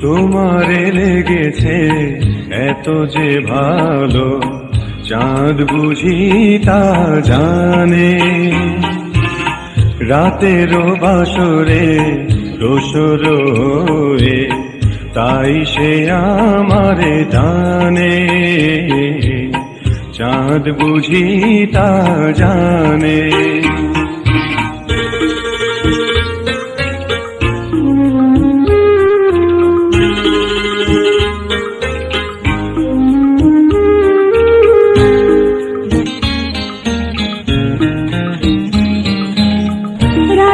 তোমারে লেগেছে এত যে ভালো, চাঁদ বুঝি তা জানে। রাতেরও বাসরে, দোসর তাই সে আমারে জানে। চাঁদ বুঝি তা জানে।